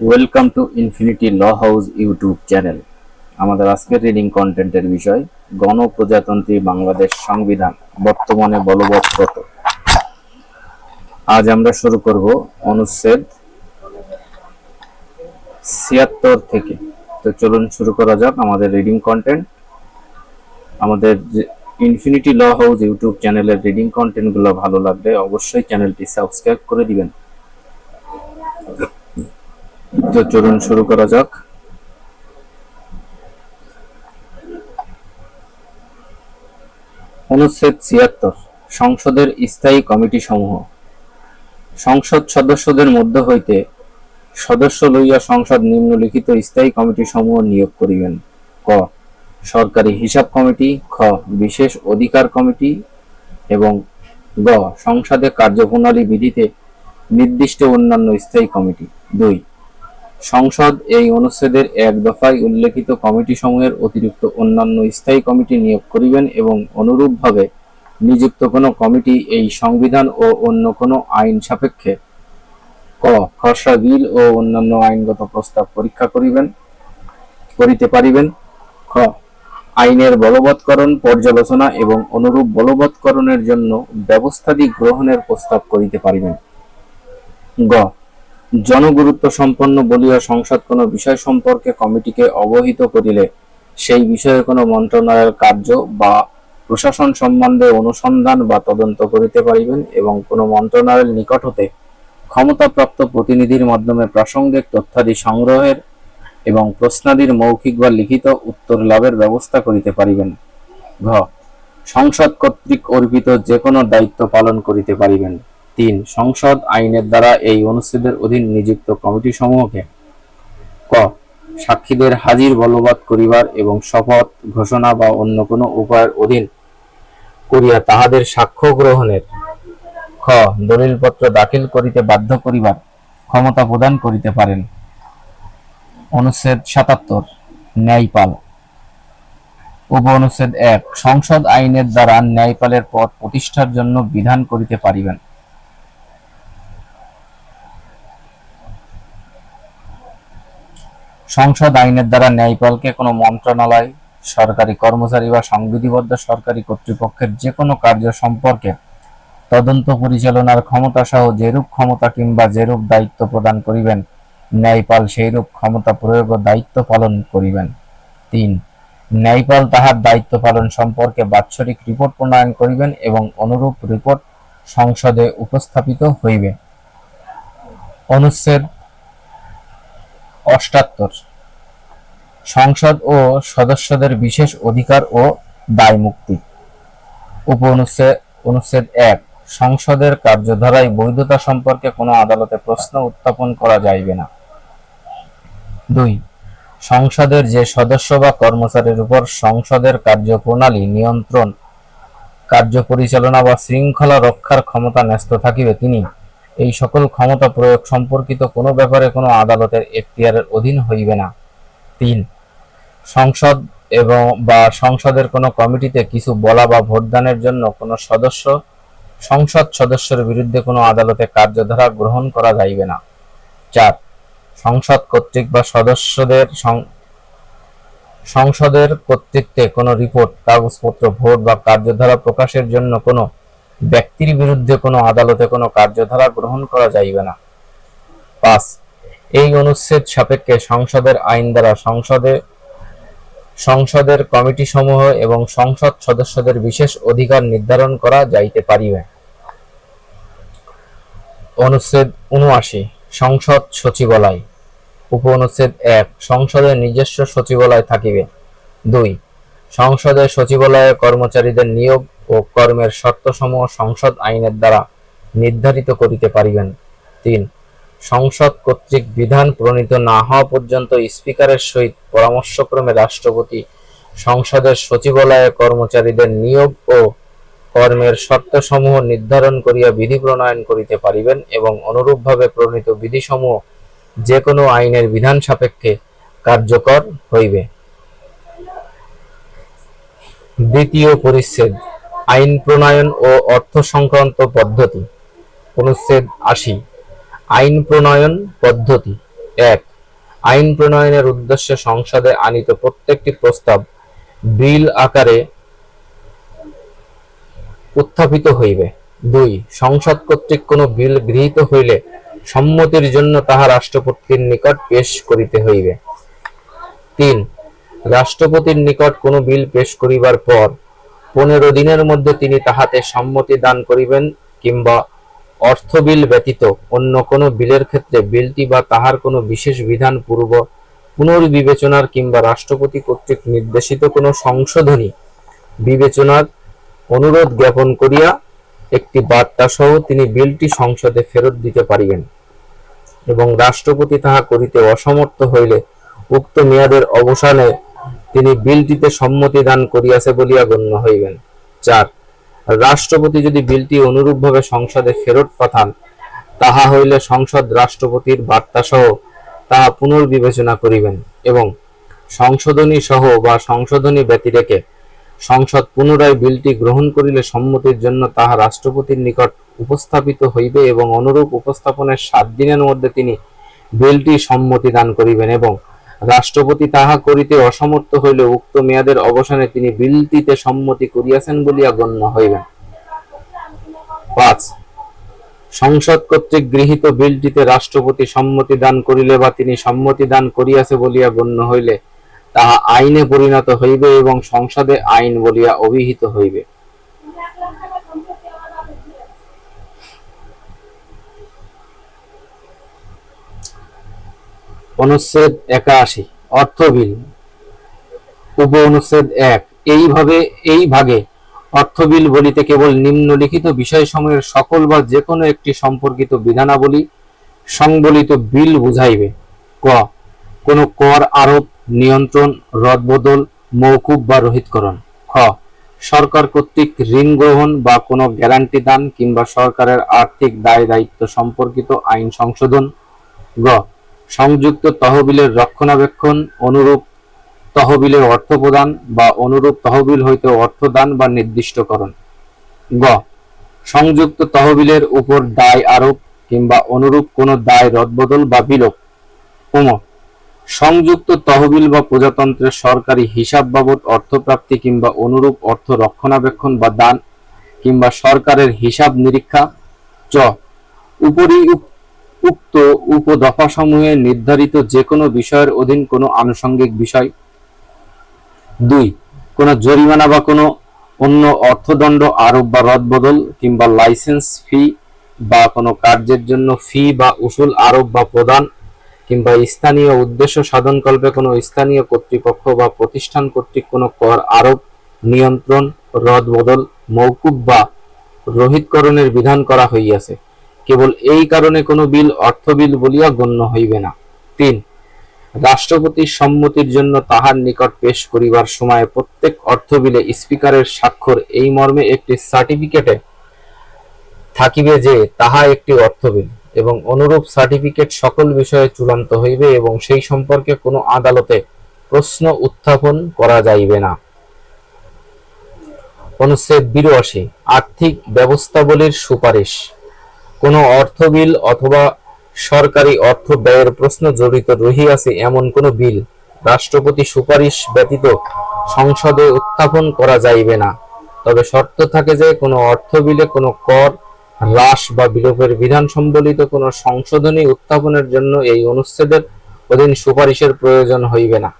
Welcome to infinity law house YouTube channel আমাদের আজকের reading কন্টেন্টের বিষয়, গণপ্রজাতন্ত্রী বাংলাদেশ সংবিধান, বর্তমানে বলবৎ কত? আজ আমরা শুরু করব অনুচ্ছেদ ছিয়াত্তর থেকে। তো চলুন শুরু করা যাক আমাদের রিডিং কন্টেন্ট আমাদের ইনফিনিটি ল হাউস ইউটিউব চ্যানেলের রিডিং কন্টেন্টগুলো ভালো লাগলে অবশ্যই চ্যানেলটি সাবস্ক্রাইব করে দিবেন। তো চলুন শুরু করা যাক। অনুচ্ছেদ ছিয়াত্তর, সংসদের স্থায়ী কমিটি সমূহ। সংসদ সদস্যদের মধ্য হইতে সদস্য লইয়া সংসদ নিম্নলিখিত স্থায়ী কমিটি সমূহ নিয়োগ করিবেন। ক, সরকারি হিসাব কমিটি, খ, বিশেষ অধিকার কমিটি এবং গ, সংসদে কার্যপ্রণালী বিধিতে নির্দিষ্ট অন্যান্য স্থায়ী কমিটি। দুই সংসদ এই অনুচ্ছেদের এক দফায় উল্লেখিত কমিটি সমূহের অতিরিক্ত অন্যান্য স্থায়ী কমিটি নিয়োগ করিবেন এবং অনুরূপভাবে নিযুক্ত কোনো কমিটি এই সংবিধান ও অন্য কোনো আইন সাপেক্ষে ক, খসড়া বিল ও অন্যান্য আইনগত প্রস্তাব পরীক্ষা করিবেন, করিতে পারিবেন। খ, আইনের বলবৎকরণ, পর্যালোচনা এবং অনুরূপ বলবৎকরণের জন্য ব্যবস্থাদি গ্রহণের প্রস্তাব করিতে পারিবেন। গ জনগুরুত্ব সম্পন্ন বলিয়া সংসদ কোনো বিষয় সম্পর্কে কমিটিকে অবহিত করিলে সেই বিষয়ে কোনো মন্ত্রণালয়ের কার্য বা প্রশাসন সম্বন্ধে অনুসন্ধান বা তদন্ত করিতে পারিবেন এবং কোনো মন্ত্রণালয়ের নিকট হতে ক্ষমতাপ্রাপ্ত প্রতিনিধির মাধ্যমে প্রাসঙ্গিক তথ্যাদি সংগ্রহের এবং প্রশ্নাদির মৌখিক বা লিখিত উত্তর লাভের ব্যবস্থা করিতে পারিবেন। ঘ, সংসদ কর্তৃক অর্পিত যে কোনো দায়িত্ব পালন করিতে পারিবেন। তিন সংসদ আইনের দ্বারা এই অনুচ্ছেদের অধীন নিযুক্ত কমিটি সমূহকে ক সাক্ষীদের হাজির বলবৎ করিবার এবং শপথ, ঘোষণা বা অন্য কোনো উপায়ের অধীন করিয়া তাহাদের সাক্ষ্য গ্রহণের খ দলিলপত্র দাখিল করিতে বাধ্য করিবার ক্ষমতা প্রদান করিতে পারেন। অনুচ্ছেদ সাতাত্তর, ন্যায়পাল। উপ অনুচ্ছেদ এক, সংসদ আইনের দ্বারা ন্যায়পালের পদ প্রতিষ্ঠার জন্য বিধান করিতে পারিবেন। সংসদ আইনের দ্বারা ন্যায়পালকে কোনো মন্ত্রণালয়, সরকারি কর্মচারী বা সংবিধিবদ্ধ সরকারি কর্তৃপক্ষের যে কোনো কার্য সম্পর্কে তদন্ত পরিচালনার ক্ষমতা সহ যেরূপ ক্ষমতা কিংবা যেরূপ দায়িত্ব প্রদান করিবেন, ন্যায়পাল সেইরূপ ক্ষমতা প্রয়োগ ও দায়িত্ব পালন করিবেন। তিন, ন্যায়পাল তাহার দায়িত্ব পালন সম্পর্কে বাৎসরিক রিপোর্ট প্রণয়ন করিবেন এবং অনুরূপ রিপোর্ট সংসদে উপস্থাপিত হইবে। অনুচ্ছেদ অষ্টাত্তর। সংসদ ও সদস্যদের বিশেষ অধিকার ও দায় মুক্তি। উপ অনুচ্ছেদ অনুচ্ছেদ এক, সংসদের কার্যধারায় বৈধতা সম্পর্কে কোনো আদালতে প্রশ্ন উত্থাপন করা যাইবে না। দুই, সংসদের যে সদস্য বা কর্মচারীর উপর সংসদের কার্যপ্রণালী নিয়ন্ত্রণ কার্য পরিচালনা বা শৃঙ্খলা রক্ষার ক্ষমতা ন্যস্ত থাকিবে, তিনি এই সকল ক্ষমতা প্রয়োগ সম্পর্কিত কোনো ব্যাপারে কোনো আদালতের এখতিয়ারের অধীন হইবে না। তিন, সংসদ এবং বা সংসদের কোনো কমিটিতে কিছু বলা বা ভোটদানের জন্য কোনো সদস্য, সংসদ সদস্যের বিরুদ্ধে কোনো আদালতে কার্যধারা গ্রহণ করা যাইবে না। চার, সংসদ কর্তৃক বা সদস্যদের সংসদের কর্তৃত্বে কোনো রিপোর্ট, কাগজপত্র, ভোট বা কার্যধারা প্রকাশের জন্য কোনো ব্যক্তির বিরুদ্ধে কোনো আদালতে কোনো কার্যধারা গ্রহণ করা যাইবে না। পাঁচ, এই অনুচ্ছেদ সাপেক্ষে সংসদের আইন দ্বারা সংসদে, সংসদের কমিটি সমূহ এবং সংসদ সদস্যদের বিশেষ অধিকার নির্ধারণ করা যাইতে পারিবে। অনুচ্ছেদ উনআশি সংসদ সচিবালয়। উপ অনুচ্ছেদ এক, সংসদের নিজস্ব সচিবালয় থাকিবে। দুই সংসদের সচিবালয়ে কর্মচারীদের নিয়োগ ও কর্মের শর্তসমূহ সংসদ আইনের দ্বারা নির্ধারিত করিতে পারিবেন। তিন, সংসদ কর্তৃক বিধান প্রণীত না হওয়া পর্যন্ত স্পিকারের সহিত পরামর্শক্রমে রাষ্ট্রপতি, সংসদের সচিবালয়ে কর্মচারীদের নিয়োগ ও কর্মের শর্তসমূহ নির্ধারণ করিয়া বিধি প্রণয়ন করিতে পারিবেন এবং অনুরূপভাবে প্রণীত বিধিসমূহ যে কোনো আইনের বিধান সাপেক্ষে কার্যকর হইবে। দ্বিতীয় পরিচ্ছেদ আইন প্রণয়ন ও অর্থ সংক্রান্ত পদ্ধতি। অনুচ্ছেদ আশি। আইন প্রণয়ন পদ্ধতি। এক, আইন প্রণয়নের উদ্দেশ্যে সংসদে আনিত প্রত্যেকটি প্রস্তাব বিল আকারে উত্থাপিত হইবে। দুই, সংসদ কর্তৃক কোন বিল গৃহীত হইলে সম্মতির জন্য তাহা রাষ্ট্রপতির নিকট পেশ করিতে হইবে। তিন, রাষ্ট্রপতির নিকট কোন বিল পেশ করিবার পর পনেরো দিনের মধ্যে তিনি তাহাতে সম্মতি দান করিবেন কিংবা অর্থ বিল ব্যতীত অন্য কোন বিলের ক্ষেত্রে বিলটি বা তাহার কোনো বিশেষ বিধান পূর্ব পুনর্বিবেচনার কিংবা রাষ্ট্রপতি কর্তৃক নির্দেশিত কোনো সংশোধনী বিবেচনার অনুরোধ জ্ঞাপন করিয়া একটি বার্তা সহ তিনি বিলটি সংসদে ফেরত দিতে পারিবেন এবং রাষ্ট্রপতি তাহা করিতে অসমর্থ হইলে উক্ত মেয়াদের অবসানে তিনি বিলটিতে সম্মতি দান করিয়াছে বলিয়া গণ্য হইবেন। চার, রাষ্ট্রপতি যদি বিলটি অনুরূপভাবে সংসদে ফেরত পাঠান, তাহা হইলে সংসদ রাষ্ট্রপতির বার্তা সহ তাহা পুনর্বিবেচনা করিবেন এবং সংশোধনী সহ বা সংশোধনী ব্যতিরেকে সংসদ পুনরায় বিলটি গ্রহণ করিলে সম্মতির জন্য তাহা রাষ্ট্রপতির নিকট উপস্থাপিত হইবে এবং অনুরূপ উপস্থাপনের সাত দিনের মধ্যে তিনি বিলটি সম্মতি দান করিবেন এবং রাষ্ট্রপতি তাহা করিতে অসমর্থ হইলে উক্ত মেয়াদের অবসানে তিনি বিলটিতে সম্মতি করিয়াছেন বলিয়া গণ্য হইবেন। পাঁচ, সংসদ কর্তৃক গৃহীত বিলটিতে রাষ্ট্রপতি সম্মতি দান করিলে বা তিনি সম্মতি দান করিয়াছে বলিয়া গণ্য হইলে, তাহা আইনে পরিণত হইবে এবং সংসদে আইন বলিয়া অভিহিত হইবে। অনুচ্ছেদ একাশি অর্থ বিল উপ অনুচ্ছেদ এক, এইভাবে এই ভাগে অর্থ বিল বলিতে কেবল নিম্নলিখিত বিষয় বিষয়সমূহের সকল বা যে কোনো একটি সম্পর্কিত বিধানাবলী সংবলিত বিল বুঝাইবে। ক, কোন কর, আরোপ, নিয়ন্ত্রণ, রদবদল, মৌকুব বা রহিতকরণ। খ, সরকার কর্তৃক ঋণ গ্রহণ বা কোনো গ্যারান্টি দান কিংবা সরকারের আর্থিক দায় দায়িত্ব সম্পর্কিত আইন সংশোধন। গ সংযুক্ত তহবিলের রক্ষণাবেক্ষণ অনুরূপ তহবিলের অর্থ প্রদান বা অনুরূপ তহবিল হইতে অর্থ দান বা নির্দিষ্টকরণ। গ, সংযুক্ত তহবিলের উপর দায় আরোপ কিংবা অনুরূপ কোনো দায় রদবদল বা বিলোপ। উম সংযুক্ত তহবিল বা প্রজাতন্ত্রের সরকারি হিসাব বাবদ অর্থপ্রাপ্তি কিংবা অনুরূপ অর্থ রক্ষণাবেক্ষণ বা দান কিংবা সরকারের হিসাব নিরীক্ষা। চ উপরি উক্ত উপদফাসমূহে নির্ধারিত যে কোনো বিষয়ের অধীন কোনো আনুষঙ্গিক বিষয়। দুই, কোনো জরিমানা বা কোনো অন্য অর্থদণ্ড, আরোপ বা রদবদল কিংবা লাইসেন্স ফি বা কোনো কার্যের জন্য ফি বা উসুল, আরোপ বা প্রদান কিংবা স্থানীয় উদ্দেশ্য সাধনকল্পে কোনো স্থানীয় কর্তৃপক্ষ বা প্রতিষ্ঠান কর্তৃক কোনো কর, আরোপ, নিয়ন্ত্রণ, রদবদল মৌকুব বা রহিতকরণের বিধান করা হইয়াছে। কেবল এই কারণে কোনো বিল, অর্থ বিল বলিয়া গণ্য হইবে না। তিন রাষ্ট্রপতির সম্মতির জন্য তাহার নিকট পেশ করিবার সময় প্রত্যেক অর্থ বিলে স্পিকারের স্বাক্ষর এই মর্মে একটি সার্টিফিকেটে থাকিবে যে তাহা একটি অর্থ বিল এবং অনুরূপ সার্টিফিকেট সকল বিষয়ে চূড়ান্ত হইবে এবং সেই সম্পর্কে কোনো আদালতে প্রশ্ন উত্থাপন করা যাইবে না। অনুচ্ছেদ বিরাশি, আর্থিক ব্যবস্থাবলীর সুপারিশ। কোনো অর্থ বিল অথবা সরকারি অর্থ ব্যয়ের প্রশ্ন জড়িত রহিয়াছে এমন কোনো বিল রাষ্ট্রপতি সুপারিশ ব্যতীত সংসদে উত্থাপন করা যাইবে না। তবে শর্ত থাকে যে কোনো অর্থ বিলে কোনো কর, হ্রাস বা বিলোপের বিধান সম্বলিত কোনো সংশোধনী উত্থাপনের জন্য এই অনুচ্ছেদের অধীন সুপারিশের প্রয়োজন হইবে না।